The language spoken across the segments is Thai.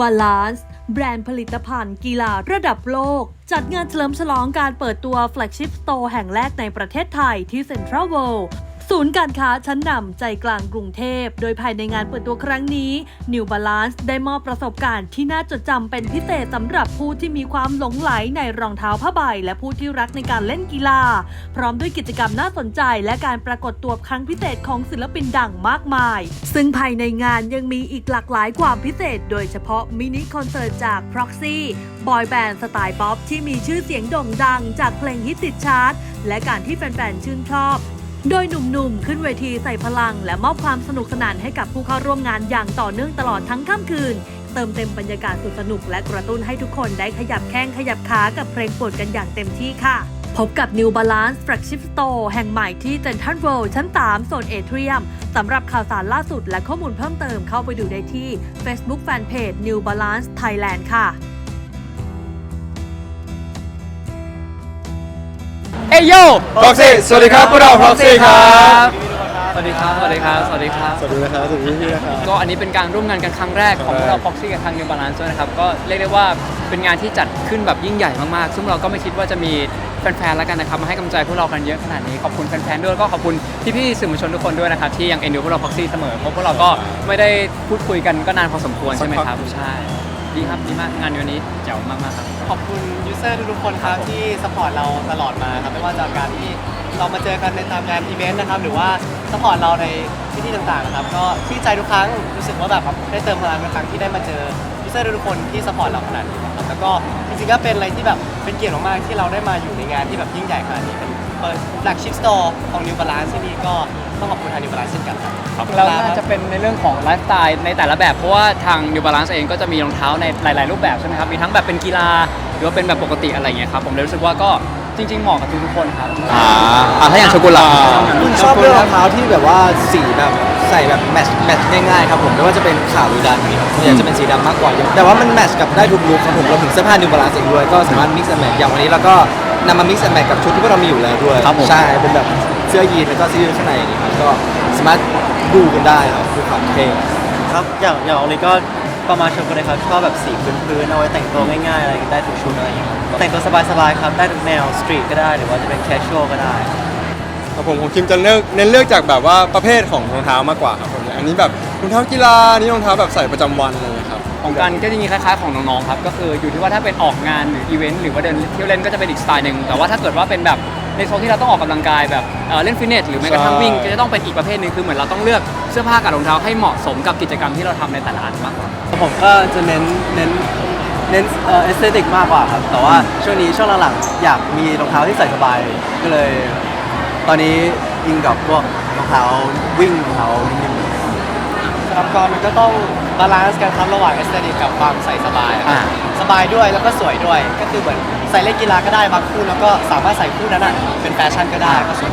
Balance แบรนด์ผลิตภัณฑ์กีฬาระดับโลก จัดงานเฉลิมฉลองการเปิดตัว Flagship Store แห่งแรกในประเทศไทยที่ Central World ศูนย์การค้าชั้นนำใจกลางกรุงเทพ โดยภายในงานเปิดตัวครั้งนี้ New Balance ได้มอบประสบการณ์ที่น่าจดจำเป็นพิเศษสำหรับผู้ที่มีความหลงไหลในรองเท้าผ้าใบ และผู้ที่รักในการเล่นกีฬา พร้อมด้วยกิจกรรมน่าสนใจ และการปรากฏตัวครั้งพิเศษของศิลปินดังมากมาย ซึ่งภายในงานยังมีอีกหลากหลายความพิเศษ โดยเฉพาะมินิคอนเสิร์ตจาก Proxy บอยแบนด์สไตล์ป๊อปที่มีชื่อเสียงโด่งดัง จากเพลงฮิตติดชาร์ตและการที่แฟนๆชื่นชอบ โดยหนุ่มๆ ขึ้นเวทีใส่พลัง และมอบความสนุกสนานให้กับผู้เข้าร่วมงานอย่างต่อเนื่องตลอดทั้งค่ำคืน เติมเต็มบรรยากาศสุดสนุก และกระตุ้นให้ทุกคนได้ขยับแข้งขยับขากับเพลงโปรดกันอย่างเต็มที่ค่ะ พบกับ New Balance Flagship Store แห่งใหม่ที่ Central World ชั้น 3 โซนเอเทียมสำหรับข่าวสารล่าสุดและข้อมูลเพิ่มเติมเข้าไปดูได้ที่ Facebook Fanpage New Balance Thailand ค่ะ เอยโย Proxy สวัสดีครับพวกเรา Proxy ครับสวัสดีครับ สวัสดีครับ สวัสดีครับ สวัสดีนะครับสวัสดีพี่นะครับ ก็อันนี้เป็นการร่วมงานกันครั้งแรกของพวกเรา Proxy กับทาง New Balance ด้วยนะครับ ก็เรียกได้ว่าเป็นงานที่จัดขึ้นแบบยิ่งใหญ่มากๆ ซึ่งเราก็ไม่คิดว่าจะมีแฟนๆ แล้วกันนะครับ มาให้กำลังใจพวกเรากันเยอะขนาดนี้ ขอบคุณแฟนๆ ด้วยแล้วก็ขอบคุณพี่ๆ สื่อมวลชนทุกคนด้วยนะครับที่ยังเอ็นดูพวกเรา Proxy เสมอ เพราะพวกเราก็ไม่ได้พูดคุยกันก็นานพอสมควรใช่ไหมครับ ใช่ ดีครับดีมากงานวันนี้แจ๋วมากๆครับ ขอบคุณยูเซอร์ทุกๆคนครับที่สปอร์ตเราตลอดมาครับไม่ว่าจากการที่เรามาเจอกันในตามงานอีเวนต์นะครับหรือว่าสปอร์ตเราในที่ที่ต่างๆนะครับก็ที่ใจทุกครั้งรู้สึกว่าแบบได้เติมพลังทุกครั้งที่ได้มาเจอยูเซอร์ทุกๆคนที่สปอร์ตเราขนาดนี้ครับแล้วก็จริงๆก็เป็นอะไรที่แบบเป็นเกียรติมากๆที่เราได้มาอยู่ในงานที่แบบยิ่งใหญ่ขนาดนี้เป็นเปิด flagship store ของ New Balance ที่นี่ก็ ต้องขอบคุณทาง New Balance เช่นกันครับแล้วน่าจะเป็นในเรื่องของไลฟ์สไตล์ในแต่ละแบบ เพราะว่าทาง New Balance เองก็จะมีรองเท้าในหลาย ๆ รูปแบบใช่ไหมครับ มีทั้งแบบเป็นกีฬา หรือว่าเป็นแบบปกติอะไรเงี้ยครับ ผมเลยรู้สึกว่าก็จริง ๆ เหมาะกับทุกๆคนครับ อ่าอ่าถ้าอย่างโชกุนล่ะคุณชอบเรื่องรองเท้าที่แบบว่าสีแบบใส่แบบแมทช์แมทช์ง่ายๆครับผมไม่ว่าจะเป็นขาวหรือดำอย่างเงี้ยครับส่วนใหญ่จะเป็นสีดำมากกว่าแต่ว่ามันแมทช์กับได้ทุกลุคครับผมรวมถึงเสื้อผ้านิวบาลานซ์เองด้วยก็สามารถมิกซ์แอนด์แมทอย่างวันนี้เราก็นำมามิกซ์แอนด์แมทกับชุดที่พวกเรามีอยู่แล้วด้วยครับผม ใช่เป็นแบบเสื้อยีนแล้วก็เสื้อยืดข้างในอย่างเงี้ยครับก็สามารถดูกันได้ครับดูความเท่ครับอย่างอย่างองลีก็ประมาณชมกันเลยครับชอบแบบสีพื้นๆเอาไว้แต่งตัวง่ายๆอะไรได้ทุกชุดอะไรอย่างเงี้ยครับแต่งตัวสบายๆครับได้ทุกแนวสตรีทก็ได้หรือว่าจะเป็นแคชชวลก็ได้ ครับผมของคิมจะเลือกเน้นเลือกจากแบบว่าประเภทของรองเท้ามากกว่าครับผมอันนี้แบบรองเท้ากีฬาอันนี่รองเท้าแบบใส่ประจำวันอะไรอย่างเงี้ยครับ ของกันก็จะมีคล้ายๆของน้องๆครับก็คืออยู่ที่ว่าถ้าเป็นออกงานหรืออีเวนต์หรือว่าเดินเที่ยวเล่นก็จะเป็นอีกสไตล์หนึ่งแต่ว่าถ้าเกิดว่าเป็นแบบ ในโซนที่เราต้องออกกำลังกายแบบเอ่อเล่นฟิตเนสหรือแม้กระทั่งวิ่งก็จะต้องเป็นอีกประเภทหนึ่งคือเหมือนเราต้องเลือกเสื้อผ้ากับรองเท้าให้เหมาะสมกับกิจกรรมที่เราทำในแต่ละอันมากกว่า ผมก็จะเน้นเน้นเน้นเอ่อเอสเตติกมากกว่าครับ แต่ว่าช่วงนี้ช่วงหลังๆอยากมีรองเท้าที่ใส่สบาย ก็เลย ตอนนี้อิงกับพวกรองเท้าวิ่งรองเท้านิ่มๆ สำหรับกรมันก็ต้องบาลานซ์กันครับระหว่างเอสเตติกกับความใส่สบายครับอ่า สบายด้วยแล้วก็สวยด้วย ก็คือเหมือนใส่เล่นกีฬาก็ได้บางคู่แล้วก็สามารถใส่คู่นั้นอะเป็นแฟชั่นก็ได้ก็สวย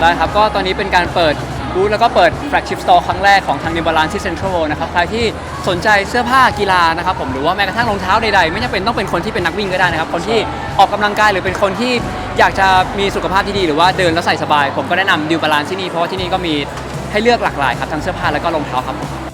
ได้ครับ ก็ตอนนี้เป็นการเปิดบูธแล้วก็เปิด flagship store ครั้งแรกของทาง New Balance ที่ Central World นะครับ ใครที่สนใจเสื้อผ้ากีฬานะครับผมหรือว่าแม้กระทั่งรองเท้าใดๆ ไม่จำเป็นต้องเป็นคนที่เป็นนักวิ่งก็ได้นะครับ คนที่ออกกำลังกายหรือเป็นคนที่อยากจะมีสุขภาพที่ดี หรือว่าเดินแล้วใส่สบาย ผมก็แนะนำ New Balance ที่นี่เพราะว่าที่นี่ก็มีให้เลือกหลากหลายครับทั้งเสื้อผ้าแล้วก็รองเท้าครับผม